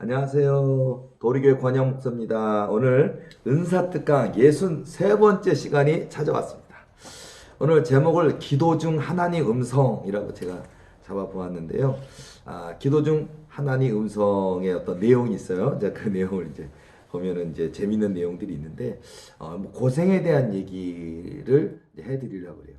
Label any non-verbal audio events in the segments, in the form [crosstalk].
안녕하세요. 도리교회 권영 목사입니다. 오늘 은사특강 63번째 시간이 찾아왔습니다. 오늘 제목을 기도 중 하나님 음성이라고 제가 잡아보았는데요. 아, 기도 중 하나님 음성의 어떤 내용이 있어요. 이제 그 내용을 이제 보면은 이제 재밌는 내용들이 있는데, 어, 뭐 고생에 대한 얘기를 해드리려고 그래요.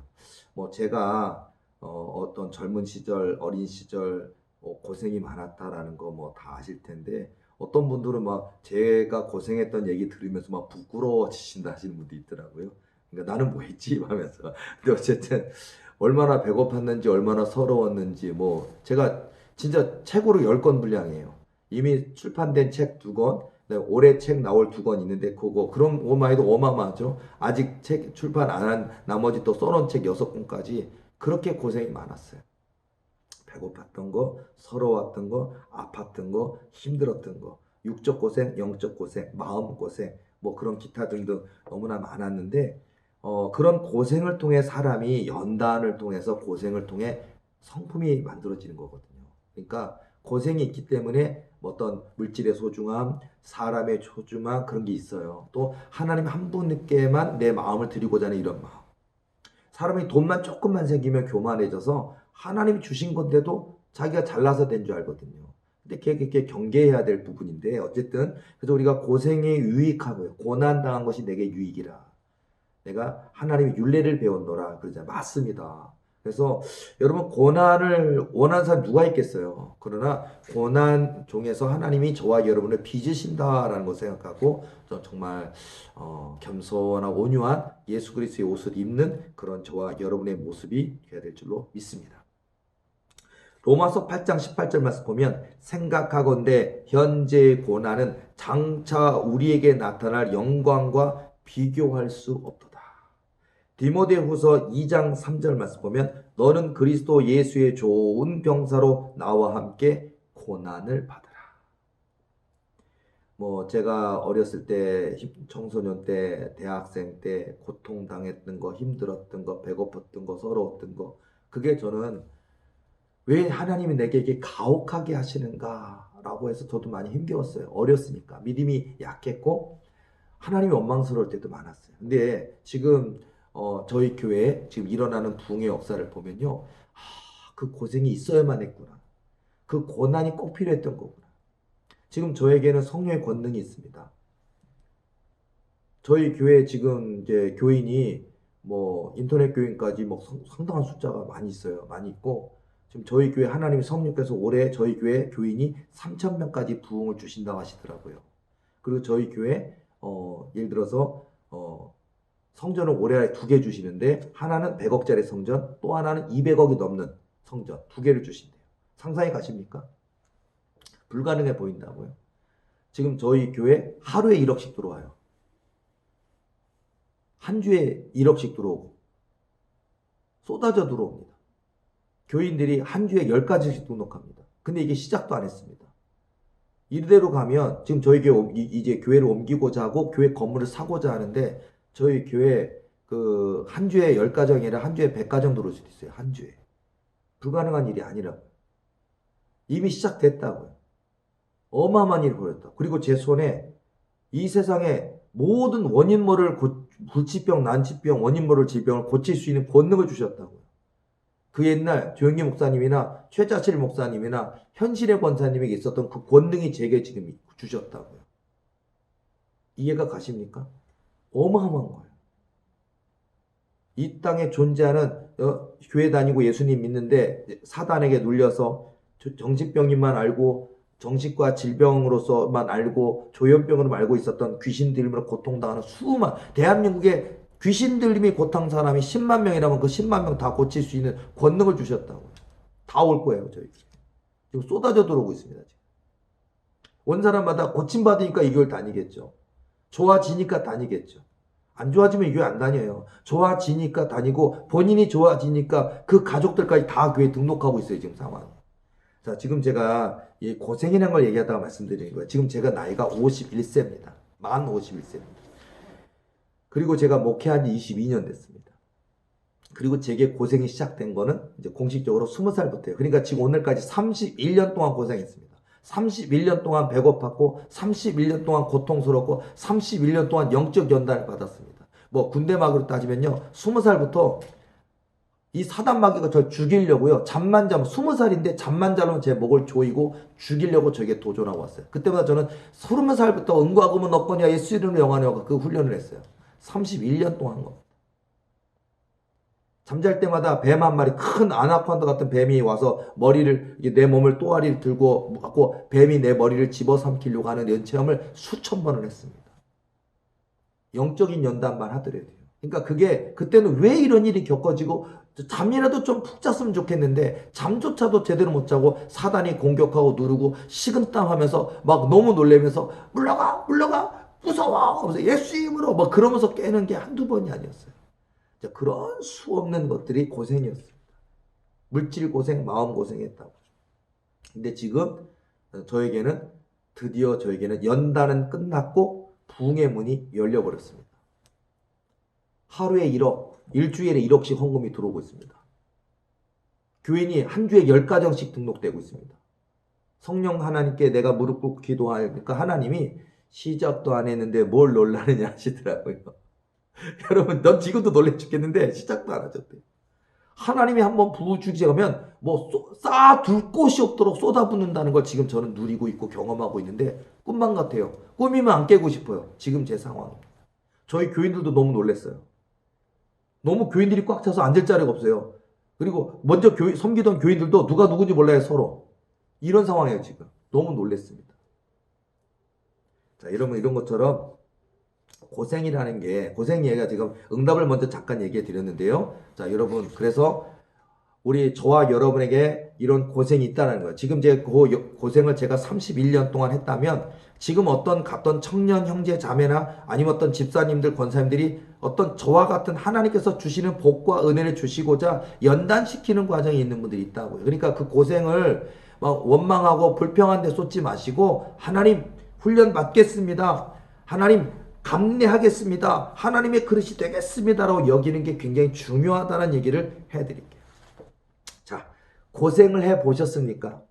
뭐 제가 어, 어떤 젊은 시절, 어린 시절, 뭐 고생이 많았다라는 거 뭐 다 아실 텐데 어떤 분들은 막 제가 고생했던 얘기 들으면서 막 부끄러워지신다 하시는 분도 있더라고요. 그러니까 나는 뭐 했지 [laughs] 하면서 근데 어쨌든 얼마나 배고팠는지 얼마나 서러웠는지 뭐 제가 진짜 책으로 10권 분량이에요. 이미 출판된 책 두 권, 올해 책 나올 두 권 있는데 그거 그런 것만 해도 어마어마하죠. 아직 책 출판 안 한 나머지 또 써놓은 책 여섯 권까지 그렇게 고생이 많았어요. 배고팠던 거, 서러웠던 거, 아팠던 거, 힘들었던 거, 육적 고생, 영적 고생, 마음 고생, 뭐 그런 기타 등등 너무나 많았는데, 어, 그런 고생을 통해 사람이 연단을 통해서 고생을 통해 성품이 만들어지는 거거든요. 그러니까 고생이 있기 때문에 뭐 어떤 물질의 소중함, 사람의 소중함 그런 게 있어요. 또 하나님 한 분께만 내 마음을 드리고자 하는 이런 마음. 사람이 돈만 조금만 생기면 교만해져서 하나님이 주신 건데도 자기가 잘나서 된 줄 알거든요. 근데 그게, 경계해야 될 부분인데 어쨌든 그래서 우리가 고생이 유익하고요. 고난 당한 것이 내게 유익이라. 내가 하나님의 윤례를 배웠노라 그러잖아요. 맞습니다. 그래서 여러분 고난을 원하는 사람 누가 있겠어요. 그러나 고난 중에서 하나님이 저와 여러분을 빚으신다라는 걸 생각하고 저 정말 어, 겸손하고 온유한 예수 그리스도의 옷을 입는 그런 저와 여러분의 모습이 되어야 될 줄로 믿습니다. 로마서 8장 18절 말씀 보면 생각하건대 현재의 고난은 장차 우리에게 나타날 영광과 비교할 수 없도다. 디모데후서 2장 3절 말씀 보면 너는 그리스도 예수의 좋은 병사로 나와 함께 고난을 받으라. 뭐 제가 어렸을 때 청소년 때 대학생 때 고통 당했던 거 힘들었던 거 배고팠던 거 서러웠던 거 그게 저는 왜 하나님이 내게 이렇게 가혹하게 하시는가 라고 해서 저도 많이 힘겨웠어요. 어렸으니까 믿음이 약했고 하나님이 원망스러울 때도 많았어요. 근데 지금 어, 저희 교회에 지금 일어나는 부흥의 역사를 보면요. 아, 그 고생이 있어야만 했구나. 그 고난이 꼭 필요했던 거구나. 지금 저에게는 성령의 권능이 있습니다. 저희 교회 지금 이제 교인이 뭐 인터넷 교인까지 뭐 성- 상당한 숫자가 많이 있어요. 많이 있고 지금 저희 교회 하나님 성령께서 올해 저희 교회 교인이 3천 명까지 부흥을 주신다고 하시더라고요. 그리고 저희 교회 어, 예를 들어서 어, 성전을 올해 두 개 주시는데 하나는 100억짜리 성전, 또 하나는 200억이 넘는 성전 두 개를 주신대요. 상상이 가십니까? 불가능해 보인다고요. 지금 저희 교회 하루에 1억씩 들어와요. 한 주에 1억씩 들어오고 쏟아져 들어옵니다. 교인들이 한 주에 10가지씩 등록합니다. 근데 이게 시작도 안 했습니다. 이대로 가면 지금 저희 교회 이제 교회를 옮기고자 하고 교회 건물을 사고자 하는데 저희 교회 그 한 주에 10가정이 아니라 한 주에 100가정 들어올 수도 있어요. 한 주에. 불가능한 일이 아니라고. 이미 시작됐다고요. 어마어마한 일이 벌어졌다. 그리고 제 손에 이 세상에 모든 원인 모를 고, 불치병, 난치병, 원인 모를 질병을 고칠 수 있는 권능을 주셨다고요. 그 옛날 조영기 목사님이나 최자실 목사님이나 현실의 권사님에게 있었던 그 권능이 제게 지금 주셨다고요. 이해가 가십니까? 어마어마한 거예요. 이 땅에 존재하는 어, 교회 다니고 예수님 믿는데 사단에게 눌려서 저- 정신병인만 알고 정신과 질병으로서만 알고 조현병으로 알고 있었던 귀신 들림으로 고통당하는 수만 대한민국에 귀신 들림이 고통 사람이 10만 명이라면 그 10만 명 다 고칠 수 있는 권능을 주셨다고 다 올 거예요 저희 지금 쏟아져 들어오고 있습니다 지금. 온 사람마다 고침 받으니까 이 교회 다니겠죠 좋아지니까 다니겠죠 안 좋아지면 이 교회 안 다녀요 좋아지니까 다니고 본인이 좋아지니까 그 가족들까지 다 교회 등록하고 있어요 지금 상황 자, 지금 제가 이 고생이라는 걸 얘기하다가 말씀드리는 거예요. 지금 제가 나이가 51세입니다. 만 51세입니다. 그리고 제가 목회한 지 22년 됐습니다. 그리고 제게 고생이 시작된 거는 이제 공식적으로 20살부터예요. 그러니까 지금 오늘까지 31년 동안 고생했습니다. 31년 동안 배고팠고 31년 동안 고통스럽고 31년 동안 영적 연단을 받았습니다. 뭐 군대 막으로 따지면요. 20살부터 이 사단 마귀가 저 죽이려고요. 잠만 자면 20살인데 잠만 자면 제 목을 조이고 죽이려고 저에게 도전하고 왔어요. 그때마다 저는 20살부터 은과 금은 없거냐 예수 이름으로 영원하고 그 훈련을 했어요. 31년 동안 한 겁니다. 잠잘 때마다 뱀 한 마리 큰 아나콘다 같은 뱀이 와서 머리를 내 몸을 또아리를 들고 갖고 뱀이 내 머리를 집어삼키려고 하는 이런 체험을 수천 번을 했습니다. 영적인 연단만 하더라도요. 그러니까 그게 그때는 왜 이런 일이 겪어지고 잠이라도 좀 푹 잤으면 좋겠는데 잠조차도 제대로 못 자고 사단이 공격하고 누르고 식은땀 하면서 막 너무 놀래면서 물러가 물러가 무서워 하면서 예수 이름으로 막 그러면서 깨는 게 한두 번이 아니었어요. 자, 그런 수 없는 것들이 고생이었습니다. 물질 고생, 마음 고생했다고. 근데 지금 저에게는 드디어 저에게는 연단은 끝났고 부흥의 문이 열려버렸습니다. 하루에 1억, 일주일에 1억씩 헌금이 들어오고 있습니다. 교인이 한 주에 10가정씩 등록되고 있습니다. 성령 하나님께 내가 무릎 꿇고 기도하니까 하나님이 시작도 안 했는데 뭘 놀라느냐 하시더라고요. [laughs] 여러분, 넌 지금도 놀래 죽겠는데 시작도 안 하셨대. 하나님이 한번 부어주시면 뭐 쌓아둘 곳이 없도록 쏟아붓는다는 걸 지금 저는 누리고 있고 경험하고 있는데 꿈만 같아요. 꿈이면 안 깨고 싶어요. 지금 제 상황입니다. 저희 교인들도 너무 놀랐어요. 너무 교인들이 꽉 차서 앉을 자리가 없어요. 그리고 먼저 교인, 섬기던 교인들도 누가 누군지 몰라요, 서로. 이런 상황이에요, 지금. 너무 놀랬습니다. 자, 여러분, 이런 것처럼 고생이라는 게, 고생 얘기가 지금 응답을 먼저 잠깐 얘기해 드렸는데요. 자, 여러분, 그래서 우리 저와 여러분에게 이런 고생이 있다는 거예요. 지금 제 그 고생을 제가 31년 동안 했다면 지금 어떤 갔던 청년 형제 자매나 아니면 어떤 집사님들 권사님들이 어떤 저와 같은 하나님께서 주시는 복과 은혜를 주시고자 연단시키는 과정이 있는 분들이 있다고요. 그러니까 그 고생을 막 원망하고 불평한 데 쏟지 마시고 하나님 훈련 받겠습니다. 하나님 감내하겠습니다. 하나님의 그릇이 되겠습니다라고 여기는 게 굉장히 중요하다는 얘기를 해드릴게요. 자, 고생을 해 보셨습니까?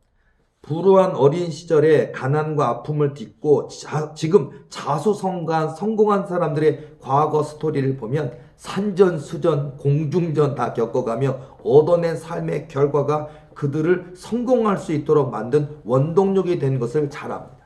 불우한 어린 시절에 가난과 아픔을 딛고 자, 지금 자수성가한 성공한 사람들의 과거 스토리를 보면 산전 수전, 공중전 다 겪어가며 얻어낸 삶의 결과가 그들을 성공할 수 있도록 만든 원동력이 된 것을 잘 압니다.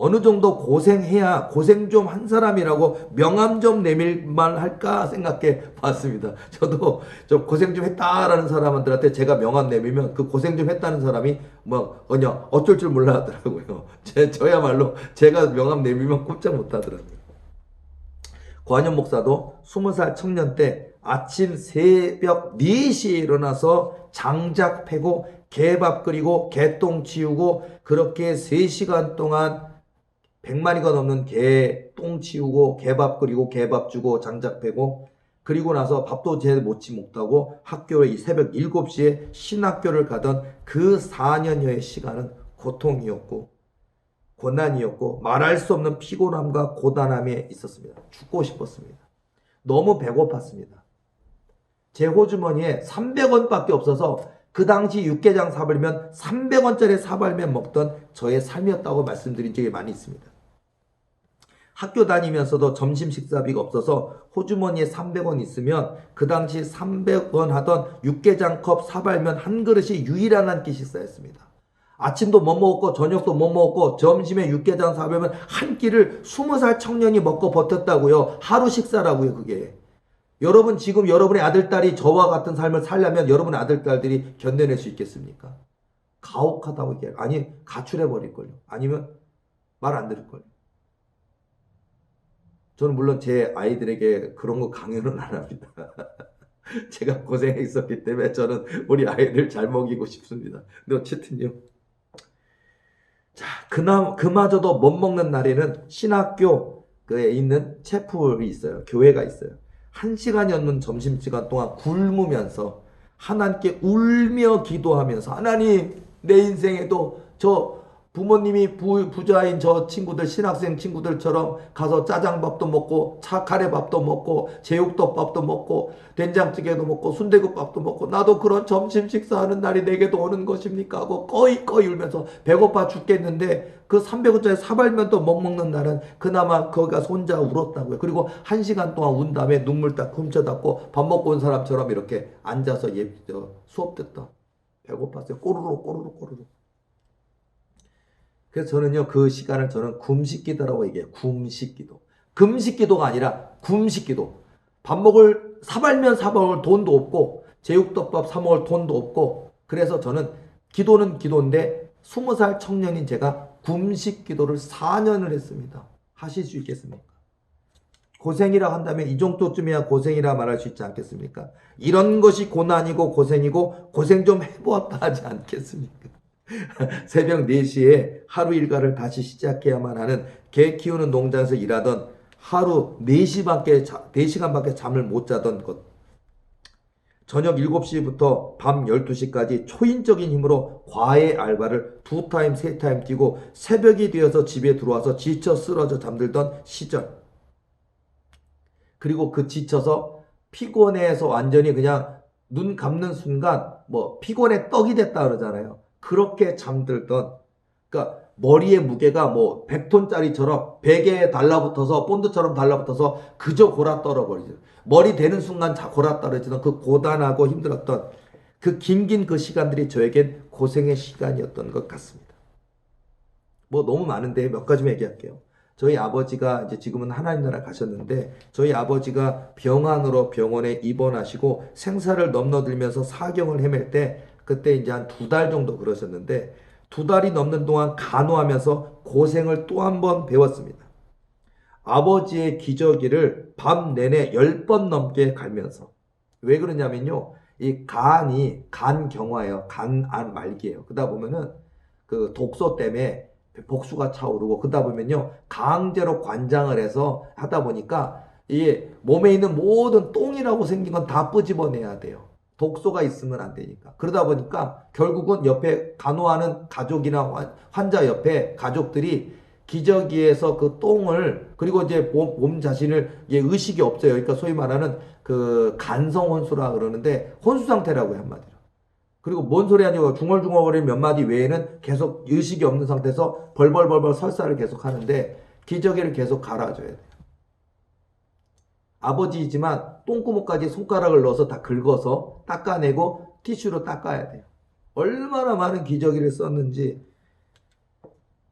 어느 정도 고생해야 고생 좀 한 사람이라고 명함 좀 내밀만 할까 생각해 봤습니다. [laughs] 저도 좀 고생 좀 했다라는 사람들한테 제가 명함 내밀면 그 고생 좀 했다는 사람이 뭐 어냐 어쩔 줄 몰라 하더라고요. [laughs] 제 저야말로 제가 명함 내밀면 꼼짝 못 하더라고요. 관현 목사도 20살 청년 때 아침 새벽 4시에 일어나서 장작 패고 개밥 끓이고 개똥 치우고 그렇게 3시간 동안 100마리가 넘는 개 똥 치우고 개밥 끓이고 개밥 주고 장작 패고 그리고 나서 밥도 제대로 못지 못하고 학교에 새벽 7시에 신학교를 가던 그 4년여의 시간은 고통이었고 고난이었고 말할 수 없는 피곤함과 고단함에 있었습니다. 죽고 싶었습니다. 너무 배고팠습니다. 제 호주머니에 300원밖에 없어서 그 당시 육개장 사발면 300원짜리 사발면 먹던 저의 삶이었다고 말씀드린 적이 많이 있습니다. 학교 다니면서도 점심 식사비가 없어서 호주머니에 300원 있으면 그 당시 300원 하던 육개장컵 사발면 한 그릇이 유일한 한 끼 식사였습니다. 아침도 못 먹었고 저녁도 못 먹었고 점심에 육개장 사발면 한 끼를 20살 청년이 먹고 버텼다고요. 하루 식사라고요 그게. 여러분 지금 여러분의 아들딸이 저와 같은 삶을 살려면 여러분의 아들딸들이 견뎌낼 수 있겠습니까? 가혹하다고 얘기해요. 아니 가출해 버릴걸요. 아니면 말 안 들을걸요. 저는 물론 제 아이들에게 그런 거 강요는 안 합니다. [laughs] 제가 고생했었기 때문에 저는 우리 아이들 잘 먹이고 싶습니다. 근데 어쨌든요. 자, 그나, 그마저도 못 먹는 날에는 신학교에 있는 채플이 있어요. 교회가 있어요. 한 시간이 넘는 점심시간 동안 굶으면서 하나님께 울며 기도하면서 하나님 내 인생에도 저 부모님이 부, 부자인 저 친구들, 신학생 친구들처럼 가서 짜장밥도 먹고, 차 카레밥도 먹고, 제육덮밥도 먹고, 된장찌개도 먹고, 순대국밥도 먹고, 나도 그런 점심 식사하는 날이 내게도 오는 것입니까? 하고 꺼이 꺼이 울면서 배고파 죽겠는데 그 300원짜리 사발면도 못 먹는 날은 그나마 거기 가서 혼자 울었다고요. 그리고 한 시간 동안 운 다음에 눈물 딱 훔쳐 닫고 밥 먹고 온 사람처럼 이렇게 앉아서 예, 저, 수업 듣다. 배고팠어요. 꼬르륵 꼬르륵 꼬르륵. 그래서 저는요, 그 시간을 저는 굶식기도라고 얘기해요. 굶식기도. 금식기도가 아니라 굶식기도. 밥 먹을, 사발면 사먹을 돈도 없고, 제육덮밥 사먹을 돈도 없고, 그래서 저는 기도는 기도인데, 20살 청년인 제가 굶식기도를 4년을 했습니다. 하실 수 있겠습니까? 고생이라 한다면 이 정도쯤이야 고생이라 말할 수 있지 않겠습니까? 이런 것이 고난이고 고생이고 고생 좀 해보았다 하지 않겠습니까? [laughs] 새벽 4시에 하루 일과를 다시 시작해야만 하는 개 키우는 농장에서 일하던 하루 4시밖에, 4시간밖에 잠을 못 자던 것. 저녁 7시부터 밤 12시까지 초인적인 힘으로 과외 알바를 두 타임, 세 타임 뛰고 새벽이 되어서 집에 들어와서 지쳐 쓰러져 잠들던 시절. 그리고 그 지쳐서 피곤해서 완전히 그냥 눈 감는 순간 뭐 피곤에 떡이 됐다 그러잖아요. 그렇게 잠들던 그러니까 머리의 무게가 뭐 100톤짜리처럼 베개에 달라붙어서 본드처럼 달라붙어서 그저 골아 떨어 버리죠. 머리 되는 순간 다 골아 떨어지는 그 고단하고 힘들었던 그 긴긴 그 시간들이 저에겐 고생의 시간이었던 것 같습니다. 뭐 너무 많은데 몇 가지만 얘기할게요. 저희 아버지가 이제 지금은 하나님 나라 가셨는데 저희 아버지가 병환으로 병원에 입원하시고 생사를 넘나들면서 사경을 헤맬 때 그때 이제 한 두 달 정도 그러셨는데 두 달이 넘는 동안 간호하면서 고생을 또 한 번 배웠습니다. 아버지의 기저귀를 밤 내내 열번 넘게 갈면서 왜 그러냐면요. 이 간이 간 경화예요. 간안 말기예요. 그러다 보면은 그 독소 때문에 복수가 차오르고 그러다 보면요. 강제로 관장을 해서 하다 보니까 이 몸에 있는 모든 똥이라고 생긴 건 다 끄집어내야 돼요. 독소가 있으면 안 되니까. 그러다 보니까 결국은 옆에 간호하는 가족이나 환자 옆에 가족들이 기저귀에서 그 똥을 그리고 이제 몸, 몸 자신을 예, 의식이 없어요. 그러니까 소위 말하는 그 간성 혼수라 그러는데 혼수 상태라고 요 한마디로. 그리고 뭔 소리 아니고 중얼중얼거리는 몇 마디 외에는 계속 의식이 없는 상태에서 벌벌벌벌 설사를 계속 하는데 기저귀를 계속 갈아줘야 돼요. 아버지이지만 똥구멍까지 손가락을 넣어서 다 긁어서 닦아내고 티슈로 닦아야 돼요. 얼마나 많은 기저귀를 썼는지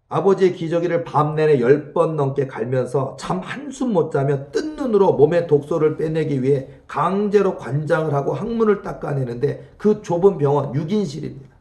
아버지의 기저귀를 밤 내내 10번 넘게 갈면서 잠 한숨 못 자며 뜬 눈으로 몸의 독소를 빼내기 위해 강제로 관장을 하고 항문을 닦아내는데 그 좁은 병원 6인실입니다.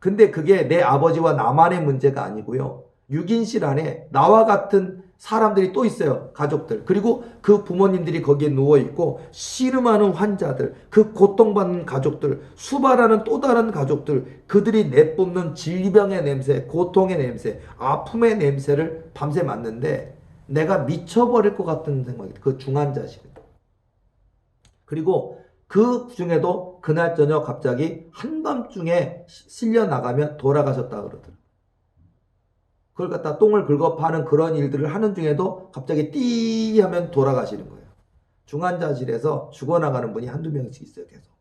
근데 그게 내 아버지와 나만의 문제가 아니고요. 6인실 안에 나와 같은 사람들이 또 있어요. 가족들. 그리고 그 부모님들이 거기에 누워있고, 씨름하는 환자들, 그 고통받는 가족들, 수발하는 또 다른 가족들, 그들이 내뿜는 질병의 냄새, 고통의 냄새, 아픔의 냄새를 밤새 맡는데, 내가 미쳐버릴 것 같은 생각이, 그 중환자실. 그리고 그 중에도 그날 저녁 갑자기 한밤중에 실려 나가면 돌아가셨다 그러더라고요. 그걸 갖다 똥을 긁어 파는 그런 일들을 하는 중에도 갑자기 띠 하면 돌아가시는 거예요. 중환자실에서 죽어나가는 분이 한두 명씩 있어요, 계속.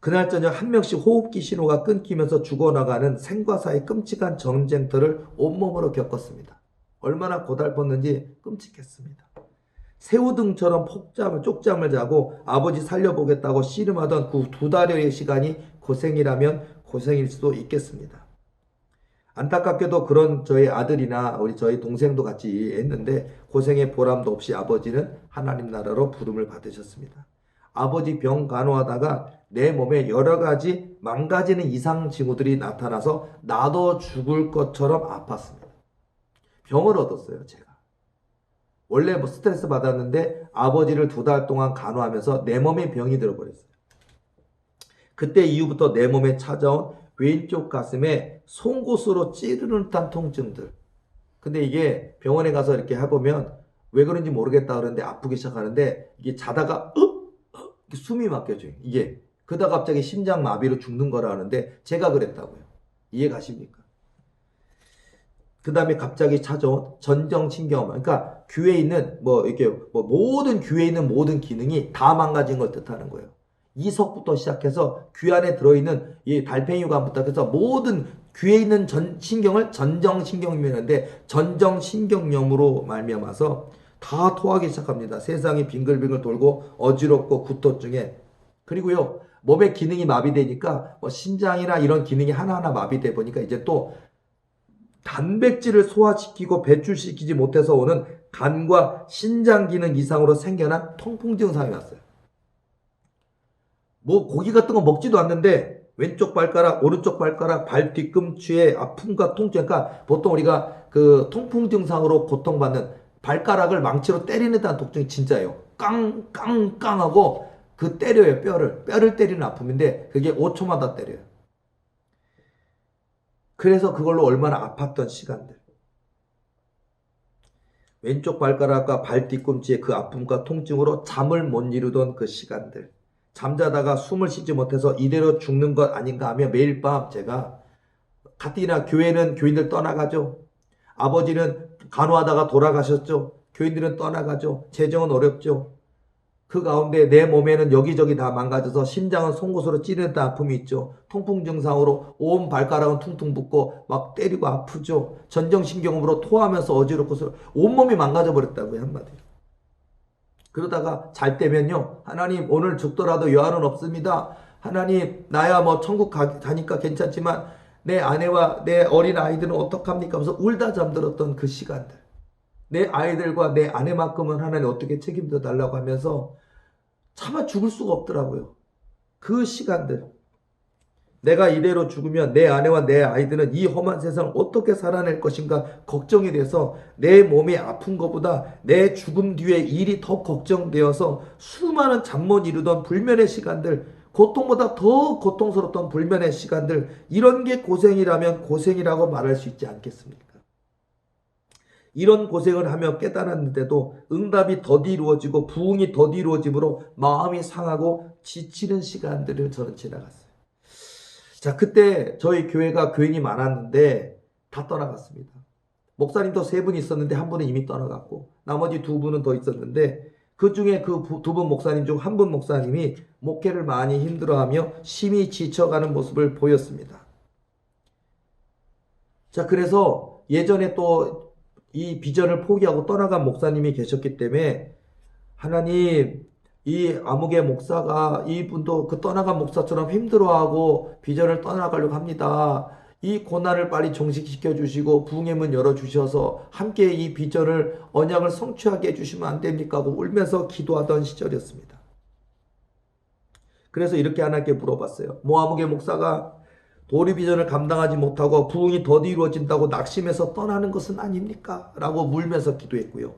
그날 저녁 한 명씩 호흡기 신호가 끊기면서 죽어나가는 생과 사의 끔찍한 전쟁터를 온몸으로 겪었습니다. 얼마나 고달팠는지 끔찍했습니다. 새우등처럼 폭잠을 쪽잠을 자고 아버지 살려보겠다고 씨름하던 그 두 달여의 시간이 고생이라면 고생일 수도 있겠습니다. 안타깝게도 그런 저희 아들이나 우리 저희 동생도 같이 했는데 고생의 보람도 없이 아버지는 하나님 나라로 부름을 받으셨습니다. 아버지 병 간호하다가 내 몸에 여러 가지 망가지는 이상 징후들이 나타나서 나도 죽을 것처럼 아팠습니다. 병을 얻었어요, 제가. 원래 뭐 스트레스 받았는데 아버지를 두 달 동안 간호하면서 내 몸에 병이 들어버렸어요. 그때 이후부터 내 몸에 찾아온 왼쪽 가슴에 송곳으로 찌르는 듯한 통증들. 근데 이게 병원에 가서 이렇게 해보면 왜 그런지 모르겠다 그러는데 아프기 시작하는데 이게 자다가 으! 숨이 막혀져요. 이게 그러다 갑자기 심장 마비로 죽는 거라 하는데 제가 그랬다고요. 이해 가십니까? 그 다음에 갑자기 찾아온 전정신경 그러니까 교회에 있는 뭐 이렇게 뭐 모든 교회에 있는 모든 기능이 다 망가진 걸 뜻하는 거예요. 이석부터 시작해서 귀 안에 들어있는 이 달팽이관부터 해서 모든 귀에 있는 전 신경을 전정신경이면는데 전정신경염으로 말미암아서 다 토하기 시작합니다. 세상이 빙글빙글 돌고 어지럽고 구토증에 그리고요 몸의 기능이 마비되니까 뭐 신장이나 이런 기능이 하나하나 마비돼 보니까 이제 또 단백질을 소화시키고 배출시키지 못해서 오는 간과 신장 기능 이상으로 생겨난 통풍 증상이 왔어요. 뭐 고기 같은 거 먹지도 않는데 왼쪽 발가락, 오른쪽 발가락, 발 뒤꿈치에 아픔과 통증, 그러니까 보통 우리가 그 통풍 증상으로 고통받는 발가락을 망치로 때리는 듯한 통증이 진짜예요. 깡 깡 깡하고 그 때려요 뼈를 뼈를 때리는 아픔인데 그게 5초마다 때려요. 그래서 그걸로 얼마나 아팠던 시간들. 왼쪽 발가락과 발 뒤꿈치의 그 아픔과 통증으로 잠을 못 이루던 그 시간들. 잠자다가 숨을 쉬지 못해서 이대로 죽는 것 아닌가 하며 매일 밤 제가 가뜩이나 교회는 교인들 떠나가죠. 아버지는 간호하다가 돌아가셨죠. 교인들은 떠나가죠. 재정은 어렵죠. 그 가운데 내 몸에는 여기저기 다 망가져서 심장은 송곳으로 찌르는 아픔이 있죠. 통풍 증상으로 온 발가락은 퉁퉁 붓고 막 때리고 아프죠. 전정신경으로 토하면서 어지럽고 온몸이 망가져 버렸다고요 한마디로. 그러다가 잘 때면요. 하나님 오늘 죽더라도 여한은 없습니다. 하나님 나야 뭐 천국 가, 가니까 괜찮지만 내 아내와 내 어린 아이들은 어떡합니까? 하면서 울다 잠들었던 그 시간들. 내 아이들과 내 아내만큼은 하나님 어떻게 책임져 달라고 하면서 차마 죽을 수가 없더라고요. 그 시간들. 내가 이대로 죽으면 내 아내와 내 아이들은 이 험한 세상을 어떻게 살아낼 것인가 걱정이 돼서 내 몸이 아픈 것보다 내 죽음 뒤에 일이 더 걱정되어서 수많은 잠 못 이루던 불면의 시간들 고통보다 더 고통스럽던 불면의 시간들 이런 게 고생이라면 고생이라고 말할 수 있지 않겠습니까? 이런 고생을 하며 깨달았는데도 응답이 더디 이루어지고 부흥이 더디 이루어짐으로 마음이 상하고 지치는 시간들을 저는 지나갔어요. 자, 그때 저희 교회가 교인이 많았는데 다 떠나갔습니다. 목사님도 세분 있었는데 한 분은 이미 떠나갔고 나머지 두 분은 더 있었는데 그 중에 그 두 분 목사님 중 한 분 목사님이 목회를 많이 힘들어하며 심히 지쳐가는 모습을 보였습니다. 자, 그래서 예전에 또 이 비전을 포기하고 떠나간 목사님이 계셨기 때문에 하나님 이 아무개 목사가 이분도 그 떠나간 목사처럼 힘들어하고 비전을 떠나가려고 합니다. 이 고난을 빨리 종식시켜 주시고 부흥의 문 열어 주셔서 함께 이 비전을 언약을 성취하게 해 주시면 안 됩니까? 하고 울면서 기도하던 시절이었습니다. 그래서 이렇게 하나님께 물어봤어요. 모아무개 목사가 도리 비전을 감당하지 못하고 부흥이 더디 이루어진다고 낙심해서 떠나는 것은 아닙니까? 라고 물면서 기도했고요.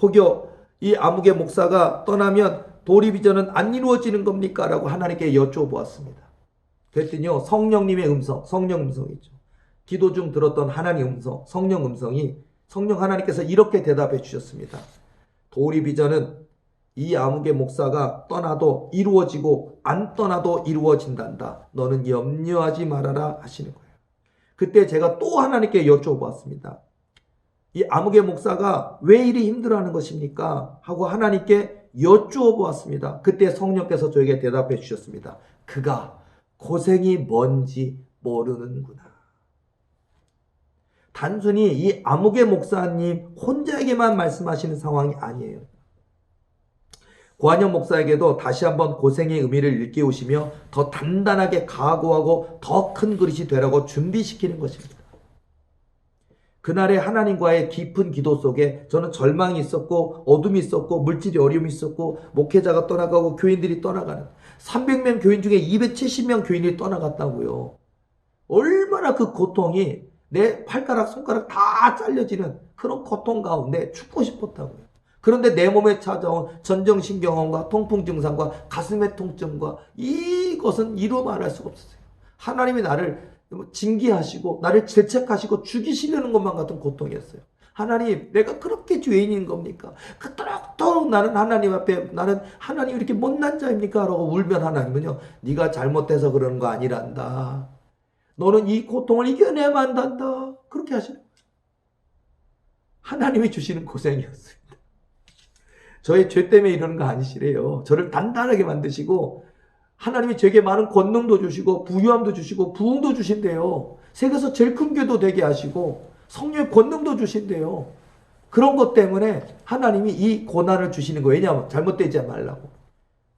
혹여 이 아무개 목사가 떠나면 도리 비전은 안 이루어지는 겁니까? 라고 하나님께 여쭤보았습니다. 그랬더니요, 성령님의 음성, 성령 음성이죠. 기도 중 들었던 하나님 음성, 성령 음성이 성령 하나님께서 이렇게 대답해 주셨습니다. 도리 비전은 이 아무개 목사가 떠나도 이루어지고 안 떠나도 이루어진단다. 너는 염려하지 말아라 하시는 거예요. 그때 제가 또 하나님께 여쭤보았습니다. 이 아무개 목사가 왜 이리 힘들어하는 것입니까? 하고 하나님께 여쭈어 보았습니다. 그때 성령께서 저에게 대답해 주셨습니다. 그가 고생이 뭔지 모르는구나. 단순히 이 아무개 목사님 혼자에게만 말씀하시는 상황이 아니에요. 고한영 목사에게도 다시 한번 고생의 의미를 일깨우시며 더 단단하게 각오하고 더 큰 그릇이 되라고 준비시키는 것입니다. 그날의 하나님과의 깊은 기도 속에 저는 절망이 있었고 어둠이 있었고 물질이 어려움이 있었고 목회자가 떠나가고 교인들이 떠나가는 300명 교인 중에 270명 교인이 떠나갔다고요. 얼마나 그 고통이 내 팔가락 손가락 다 잘려지는 그런 고통 가운데 죽고 싶었다고요. 그런데 내 몸에 찾아온 전정신경험과 통풍 증상과 가슴의 통증과 이것은 이루 말할 수가 없었어요. 하나님이 나를 징계하시고 나를 질책하시고 죽이시려는 것만 같은 고통이었어요. 하나님, 내가 그렇게 죄인인 겁니까? 그토록 나는 하나님 앞에 나는 하나님 이렇게 못난 자입니까? 라고 울면 하나님은요, 네가 잘못해서 그러는 거 아니란다. 너는 이 고통을 이겨내야만 한다. 그렇게 하시는. 하나님이 주시는 고생이었습니다. 저의 죄 때문에 이러는 거 아니시래요. 저를 단단하게 만드시고 하나님이 제게 많은 권능도 주시고 부유함도 주시고 부흥도 주신대요. 세계에서 제일 큰 교도 되게 하시고 성령의 권능도 주신대요. 그런 것 때문에 하나님이 이 고난을 주시는 거예요. 왜냐하면 잘못되지 말라고.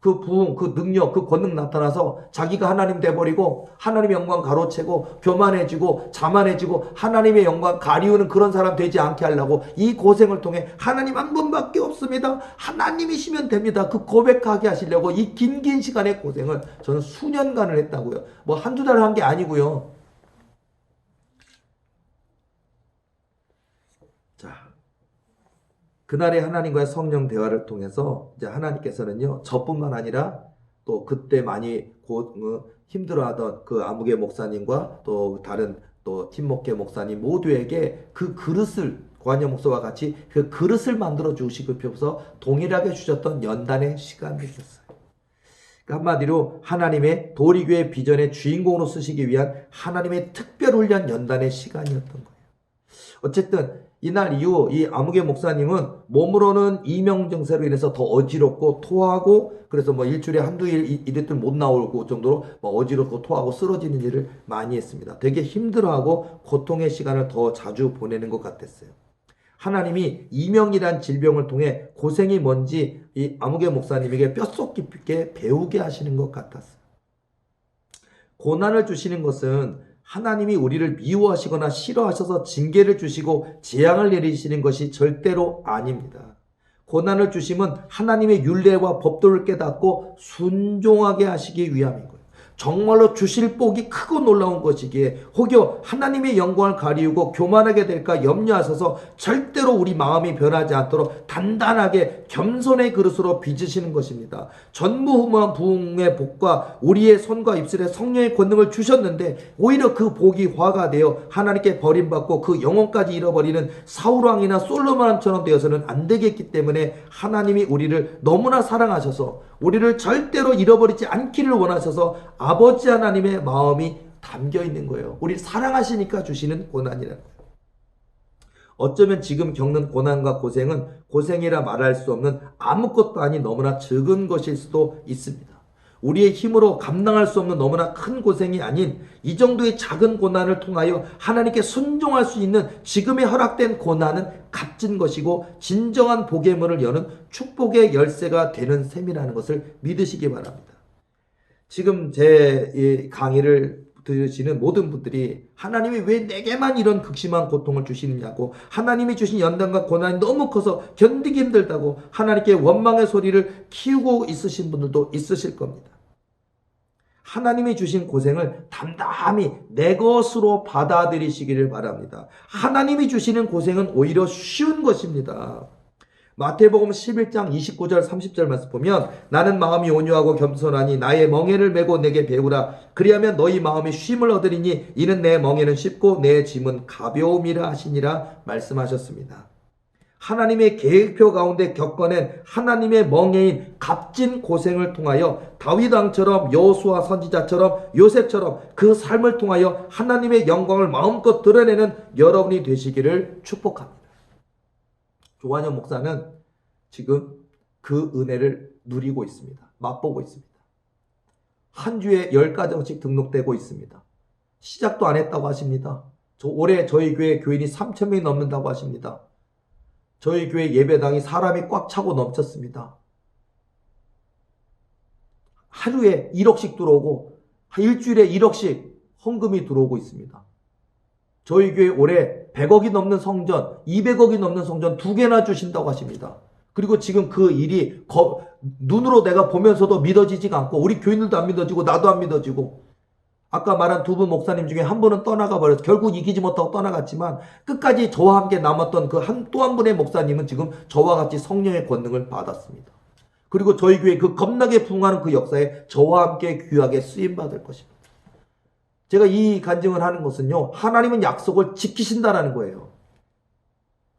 그 부흥, 그 능력, 그 권능 나타나서 자기가 하나님 돼버리고 하나님의 영광 가로채고 교만해지고 자만해지고 하나님의 영광 가리우는 그런 사람 되지 않게 하려고 이 고생을 통해 하나님 한 분밖에 없습니다. 하나님이시면 됩니다. 그 고백하게 하시려고 이 긴 긴 시간의 고생을 저는 수년간을 했다고요. 뭐 한두 달 한 게 아니고요. 그날의 하나님과의 성령 대화를 통해서 이제 하나님께서는요 저뿐만 아니라 또 그때 많이 고, 어, 힘들어하던 그 아무개 목사님과 또 다른 또 팀목계 목사님 모두에게 그 그릇을 고한영 목사와 같이 그 그릇을 만들어 주시고서 동일하게 주셨던 연단의 시간이 있었어요. 그러니까 한마디로 하나님의 도리교의 비전의 주인공으로 쓰시기 위한 하나님의 특별 훈련 연단의 시간이었던 거예요. 어쨌든 이날 이후 이 아무개 목사님은 몸으로는 이명 증세로 인해서 더 어지럽고 토하고 그래서 뭐 일주일에 한두 일 이- 이랬더니 못 나올 정도로 뭐 어지럽고 토하고 쓰러지는 일을 많이 했습니다. 되게 힘들어하고 고통의 시간을 더 자주 보내는 것 같았어요. 하나님이 이명이란 질병을 통해 고생이 뭔지 이 아무개 목사님에게 뼛속 깊게 배우게 하시는 것 같았어요. 고난을 주시는 것은 하나님이 우리를 미워하시거나 싫어하셔서 징계를 주시고 재앙을 내리시는 것이 절대로 아닙니다. 고난을 주심은 하나님의 윤례와 법도를 깨닫고 순종하게 하시기 위함인 거예요. 정말로 주실 복이 크고 놀라운 것이기에 혹여 하나님의 영광을 가리우고 교만하게 될까 염려하셔서 절대로 우리 마음이 변하지 않도록 단단하게 겸손의 그릇으로 빚으시는 것입니다. 전무후무한 부흥의 복과 우리의 손과 입술에 성령의 권능을 주셨는데 오히려 그 복이 화가 되어 하나님께 버림받고 그 영혼까지 잃어버리는 사울왕이나 솔로몬처럼 되어서는 안 되겠기 때문에 하나님이 우리를 너무나 사랑하셔서 우리를 절대로 잃어버리지 않기를 원하셔서 아버지 하나님의 마음이 담겨 있는 거예요. 우리 사랑하시니까 주시는 고난이라는. 어쩌면 지금 겪는 고난과 고생은 고생이라 말할 수 없는 아무것도 아닌 너무나 적은 것일 수도 있습니다. 우리의 힘으로 감당할 수 없는 너무나 큰 고생이 아닌 이 정도의 작은 고난을 통하여 하나님께 순종할 수 있는 지금의 허락된 고난은 값진 것이고 진정한 복의 문을 여는 축복의 열쇠가 되는 셈이라는 것을 믿으시기 바랍니다. 지금 제이 강의를 들으시는 모든 분들이 하나님이 왜 내게만 이런 극심한 고통을 주시느냐고 하나님이 주신 연단과 고난이 너무 커서 견디기 힘들다고 하나님께 원망의 소리를 키우고 있으신 분들도 있으실 겁니다. 하나님이 주신 고생을 담담히 내 것으로 받아들이시기를 바랍니다. 하나님이 주시는 고생은 오히려 쉬운 것입니다. 마태복음 11장 29절 30절 말씀 보면 나는 마음이 온유하고 겸손하니 나의 멍에를 메고 내게 배우라 그리하면 너희 마음이 쉼을 얻으리니 이는 내 멍에는 쉽고 내 짐은 가벼움이라 하시니라 말씀하셨습니다. 하나님의 계획표 가운데 겪어낸 하나님의 멍에인 값진 고생을 통하여 다윗 왕처럼 여호수아 선지자처럼 요셉처럼 그 삶을 통하여 하나님의 영광을 마음껏 드러내는 여러분이 되시기를 축복합니다. 조한현 목사는 지금 그 은혜를 누리고 있습니다. 맛보고 있습니다. 한 주에 열 가정씩 등록되고 있습니다. 시작도 안 했다고 하십니다. 저 올해 저희 교회 교인이 3천 명이 넘는다고 하십니다. 저희 교회 예배당이 사람이 꽉 차고 넘쳤습니다. 하루에 1억씩 들어오고 일주일에 1억씩 헌금이 들어오고 있습니다. 저희 교회 올해 100억이 넘는 성전, 200억이 넘는 성전 두 개나 주신다고 하십니다. 그리고 지금 그 일이 거- 눈으로 내가 보면서도 믿어지지가 않고 우리 교인들도 안 믿어지고 나도 안 믿어지고 아까 말한 두 분 목사님 중에 한 분은 떠나가 버려서 결국 이기지 못하고 떠나갔지만 끝까지 저와 함께 남았던 그 한 또한 분의 목사님은 지금 저와 같이 성령의 권능을 받았습니다. 그리고 저희 교회 그 겁나게 부흥하는 그 역사에 저와 함께 귀하게 쓰임 받을 것입니다. 제가 이 간증을 하는 것은요, 하나님은 약속을 지키신다라는 거예요.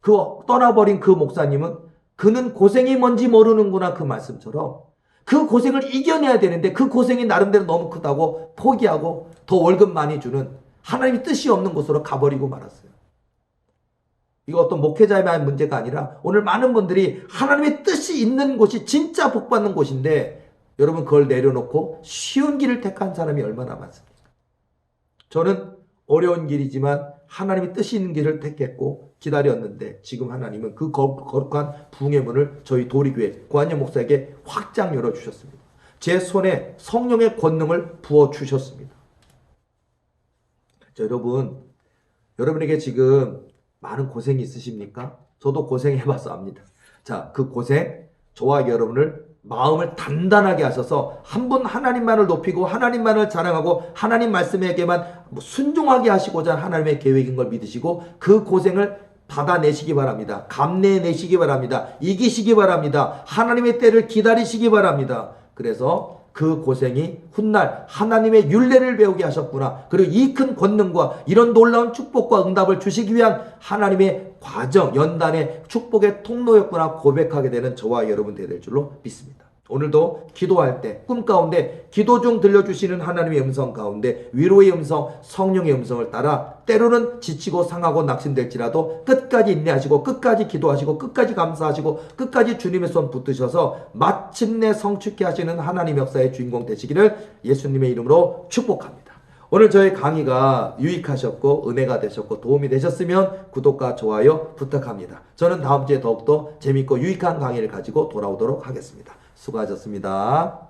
그 떠나버린 그 목사님은 그는 고생이 뭔지 모르는구나 그 말씀처럼 그 고생을 이겨내야 되는데 그 고생이 나름대로 너무 크다고 포기하고 더 월급 많이 주는 하나님의 뜻이 없는 곳으로 가버리고 말았어요. 이거 어떤 목회자의 문제가 아니라 오늘 많은 분들이 하나님의 뜻이 있는 곳이 진짜 복받는 곳인데 여러분 그걸 내려놓고 쉬운 길을 택한 사람이 얼마나 많습니까? 저는 어려운 길이지만 하나님의 뜻이 있는 길을 택했고 기다렸는데 지금 하나님은 그 거- 거룩한 부흥의 문을 저희 도리교회 고한영 목사에게 확장 열어주셨습니다. 제 손에 성령의 권능을 부어주셨습니다. 자, 여러분, 여러분에게 지금 많은 고생이 있으십니까? 저도 고생해봐서 압니다. 자, 그 고생, 저와 여러분을 마음을 단단하게 하셔서 한 분 하나님만을 높이고 하나님만을 자랑하고 하나님 말씀에게만 뭐 순종하게 하시고자 하나님의 계획인 걸 믿으시고 그 고생을 받아내시기 바랍니다. 감내내시기 바랍니다. 이기시기 바랍니다. 하나님의 때를 기다리시기 바랍니다. 그래서 그 고생이 훗날 하나님의 윤례를 배우게 하셨구나. 그리고 이 큰 권능과 이런 놀라운 축복과 응답을 주시기 위한 하나님의 과정, 연단의 축복의 통로였구나 고백하게 되는 저와 여러분 되될 줄로 믿습니다. 오늘도 기도할 때 꿈 가운데 기도 중 들려주시는 하나님의 음성 가운데 위로의 음성, 성령의 음성을 따라 때로는 지치고 상하고 낙심될지라도 끝까지 인내하시고 끝까지 기도하시고 끝까지 감사하시고 끝까지 주님의 손 붙드셔서 마침내 성취케 하시는 하나님 역사의 주인공 되시기를 예수님의 이름으로 축복합니다. 오늘 저의 강의가 유익하셨고 은혜가 되셨고 도움이 되셨으면 구독과 좋아요 부탁합니다. 저는 다음 주에 더욱더 재밌고 유익한 강의를 가지고 돌아오도록 하겠습니다. 수고하셨습니다.